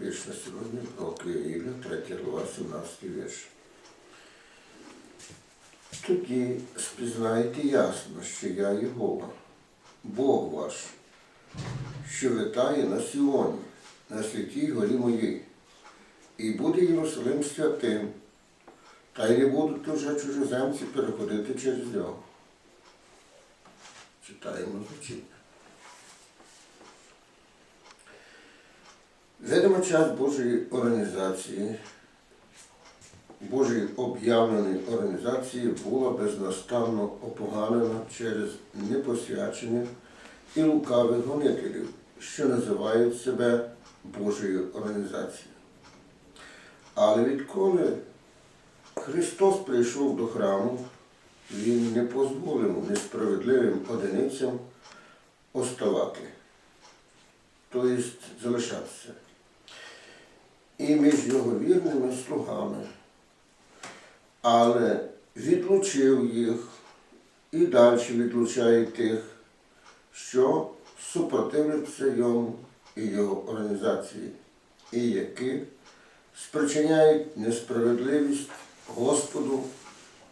Вірш на сьогодні про Київля, 3 глава, 17 вірш. Тоді спізнаєте ясно, що я Єгова, Бог ваш, що витає на Сіоні, на святій горі моїй, і буде Єрусалим святим, та й не будуть уже чужоземці переходити через нього. Читаємо звучить. Видимо час Божої організації, Божої об'явленої організації була безнастанно опоганена через непосвячених і лукавих гонителів, що називають себе Божою організацією. Але відколи Христос прийшов до храму, Він не дозволив несправедливим одиницям оставати, тобто залишатися. І між його вірними слугами, але відлучив їх і далі відлучає тих, що супротивляться йому і його організації, і які спричиняють несправедливість Господу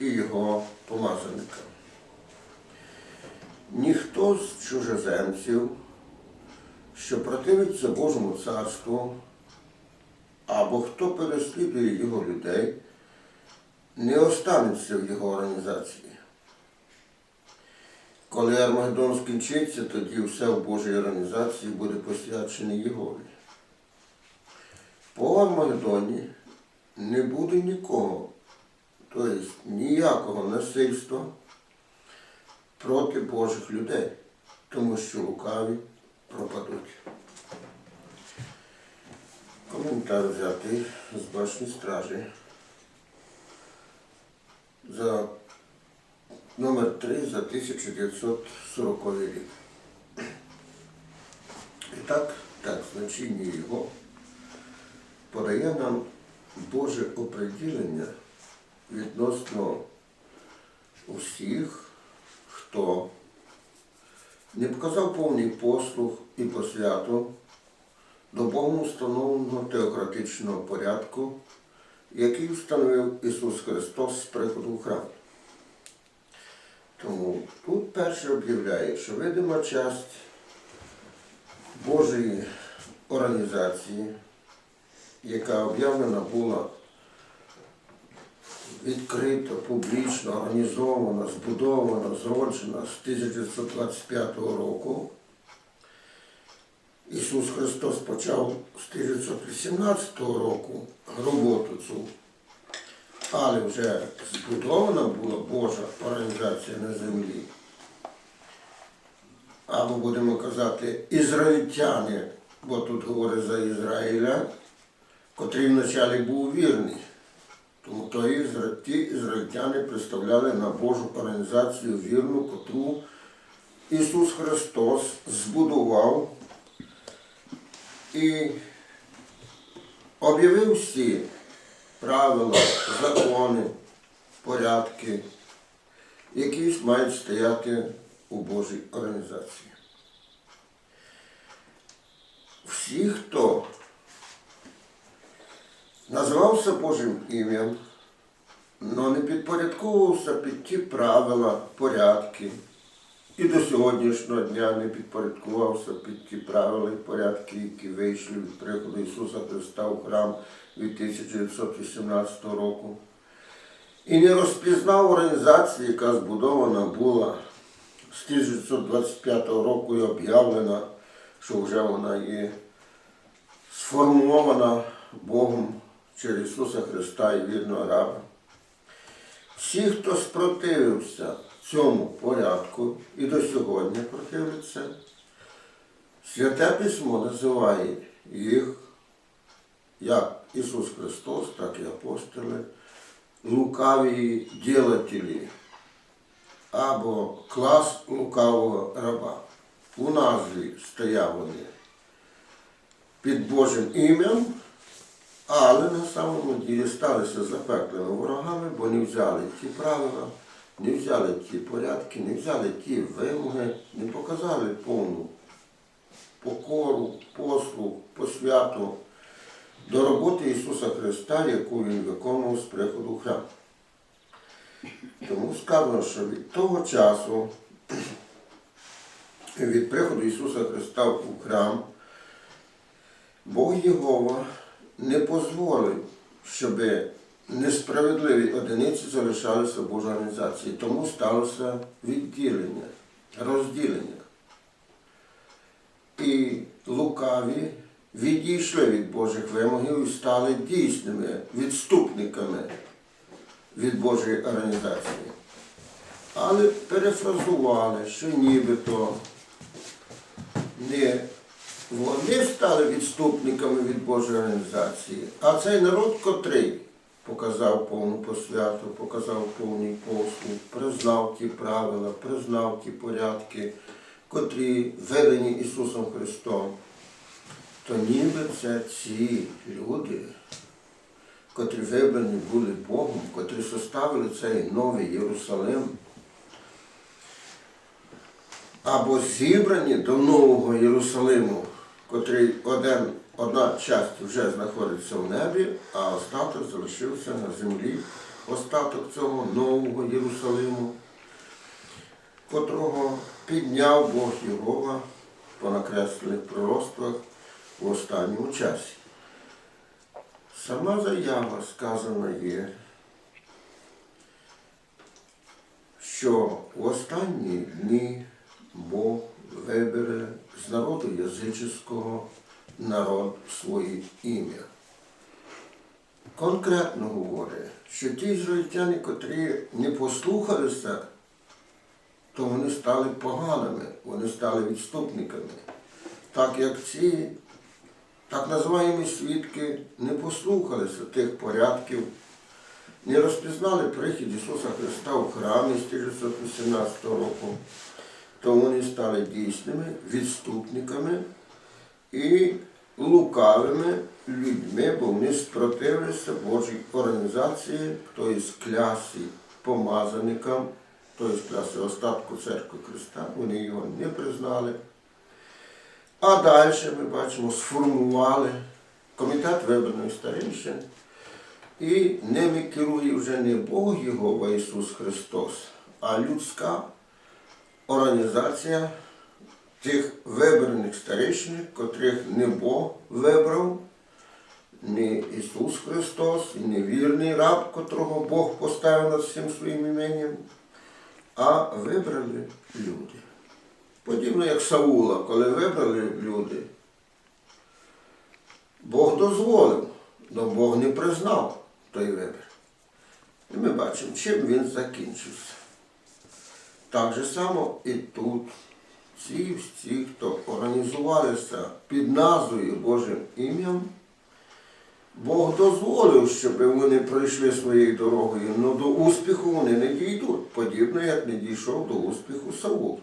і його помазанникам. Ніхто з чужоземців, що противиться Божому царству, або хто переслідує його людей, не останеться в його організації. Коли Армагеддон скінчиться, тоді все в Божій організації буде посвячене Єгові. По Армагеддоні не буде нікого, тобто ніякого насильства проти Божих людей, тому що лукаві пропадуть. Коментар взятий з башні стражі за номер 3 за 1940 рік. І так, так, значення його подає нам Боже оприділення відносно усіх, хто не показав повний послуг і посвяту до Богом установленого теократичного порядку, який встановив Ісус Христос з приходу в храм. Тому тут перше об'являє, що видима часть Божої організації, яка об'явлена була відкрита, публічно, організована, збудована, зроджена з 1925 року. Ісус Христос почав з 1918 року роботу цю, але вже збудована була Божа організація на землі. Або будемо казати, ізраїльтяни, бо тут говорить за Ізраїля, котрий вначалі був вірний. Тому то ті ізраїльтяни представляли на Божу організацію вірну, котру Ісус Христос збудував і об'явив всі правила, закони, порядки, які мають стояти у Божій організації. Всі, хто називався Божим ім'ям, але не підпорядковувався під ті правила, порядки, і до сьогоднішнього дня не підпорядкувався під ті правила і порядки, які вийшли від приходу Ісуса Христа у храм від 1918 року. І не розпізнав організацію, яка збудована була з 1925 року і об'явлена, що вже вона є сформована Богом через Ісуса Христа і вірного раба. Всі, хто спротивився цьому порядку і до сьогодні противиться, Святе Письмо називає їх, як Ісус Христос, так і апостоли, лукаві ділателі або клас лукавого раба. У назві стояв вони під Божим ім'ям, але на самому ділі сталися запеклими ворогами, бо не взяли ті правила, не взяли ті порядки, не взяли ті вимоги, не показали повну покору, послуг, посвяту до роботи Ісуса Христа, яку Він виконував з приходу в храм. Тому сказано, що від того часу, від приходу Ісуса Христа у храм, Бог Єгова не дозволив, щоб несправедливі одиниці залишалися в Божій організації. Тому сталося відділення, розділення. І лукаві відійшли від Божих вимогів і стали дійсними відступниками від Божої організації. Але перефразували, що нібито не вони стали відступниками від Божої організації, а цей народ, котрий показав повну посвяту, показав повний послуг, признав ті правила, признав ті порядки, котрі введені Ісусом Христом, то ніби це ці люди, котрі вибрані були Богом, котрі составили цей новий Єрусалим, або зібрані до Нового Єрусалиму, котрий один, одна часть вже знаходиться в небі, а остаток залишився на землі, остаток цього Нового Єрусалиму, котрого підняв Бог Єгова по накреслених пророцтвах в останньому часі. Сама заява сказана є, що в останні дні Бог вибере з народу язичського народ своє ім'я. Конкретно говорить, що ті ізраїльтяни, котрі не послухалися, то вони стали поганими, вони стали відступниками. Так як ці так називаємо свідки не послухалися тих порядків, не розпізнали прихід Ісуса Христа у храмі з 1918 року, то вони стали дійсними відступниками і лукавими людьми, бо вони спротивилися Божій організації, тобто клясі помазаникам, тобто клясі остатку церкви Христа, вони його не признали. А далі ми бачимо, сформували комітет вибраних старішин, і ними керує вже не Бог Єгова Ісус Христос, а людська організація тих вибраних старішин, котрих не Бог вибрав, не Ісус Христос, і не вірний раб, котрого Бог поставив над всім своїм іменем, а вибрали люди. Подібно як Саула, коли вибрали люди, Бог дозволив, але Бог не признав той вибір. І ми бачимо, чим він закінчився. Так же само і тут всі, всі, хто організувалися під назвою Божим ім'ям, Бог дозволив, щоб вони пройшли своєю дорогою, але до успіху вони не дійдуть, подібно як не дійшов до успіху Саул.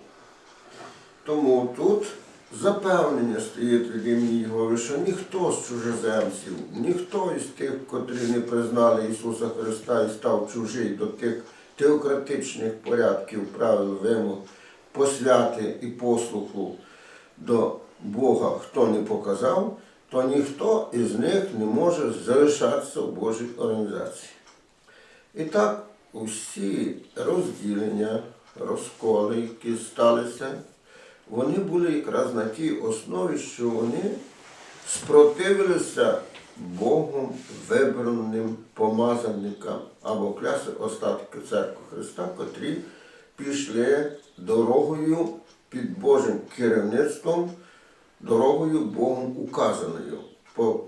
Тому тут запевнення стоїть від імені Єгови, що ніхто з чужеземців, ніхто із тих, котрі не признали Ісуса Христа і став чужий до тих теократичних порядків, правил, вимог, посвяти і послуху до Бога, хто не показав, то ніхто із них не може залишатися в Божій організації. І так, усі розділення, розколи, які сталися, вони були якраз на тій основі, що вони спротивилися Богом вибраним помазанникам або кляси остатки церкви Христа, котрі пішли дорогою під Божим керівництвом, дорогою Богом указаною по,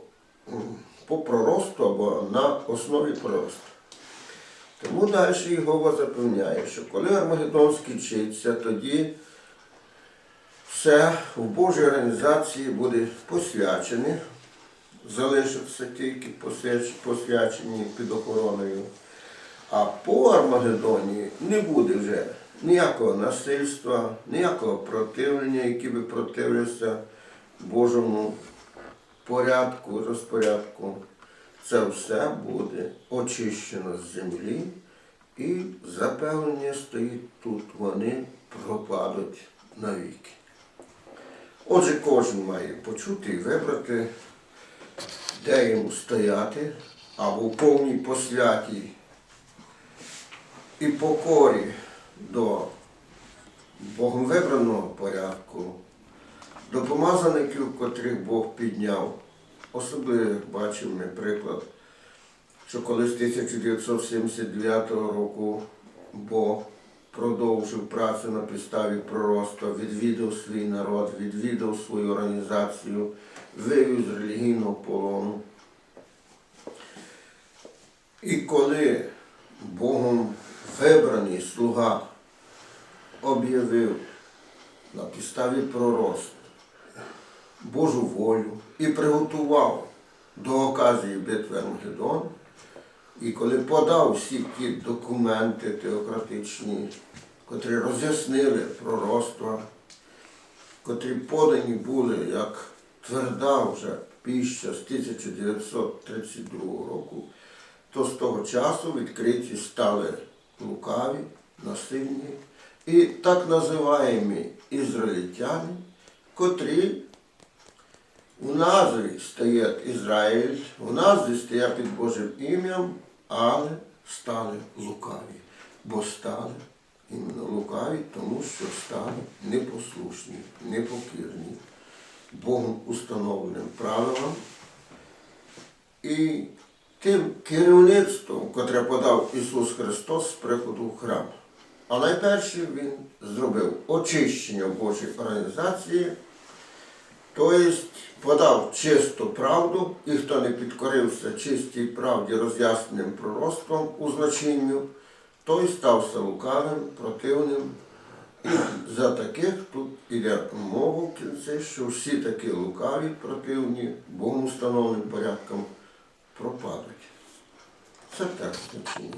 по проросту або на основі проросту. Тому далі Єгова запевняє, що коли Армагеддон скінчиться, тоді все в Божій організації буде посвячене, залишаться тільки посвячені під охороною. А по Армагеддоні не буде вже ніякого насильства, ніякого противлення, які би противилися Божому порядку, розпорядку. Це все буде очищено з землі і запевнення стоїть тут. Вони пропадуть навіки. Отже, кожен має почути і вибрати де йому стояти, або в повній посвяті і покорі до Богом вибраного порядку, до помазаників, котрих Бог підняв. Особливо бачив ми приклад, що коли з 1979 року Бог продовжив працю на підставі пророцтва, відвідав свій народ, відвідав свою організацію, вивів з релігійного полону. І коли Богом вибраний слуга об'явив на підставі пророцтва Божу волю і приготував до оказії битви Армагеддон, і коли подав всі ті документи теократичні, котрі роз'яснили пророцтва, котрі подані були як тверда вже піща з 1932 року, то з того часу відкриті стали лукаві, насильні і так називаємі ізраїльтяни, котрі у назві стоять Ізраїль, у назві стоять під Божим ім'ям, але стали лукаві, бо стали іменно лукаві, тому що стали непослушні, непокірні Богом установленим правилам. І тим керівництвом, котре подав Ісус Христос з приходу в храм. А найперше Він зробив очищення Божої організації, тобто подав чисту правду, і хто не підкорився чистій правді роз'ясненим пророцтвом у значенню, той стався лукавим, противним. І за таких тут іде мова в кінці, що всі такі лукаві, противні, Богом установленим порядком пропадуть. Це так значення.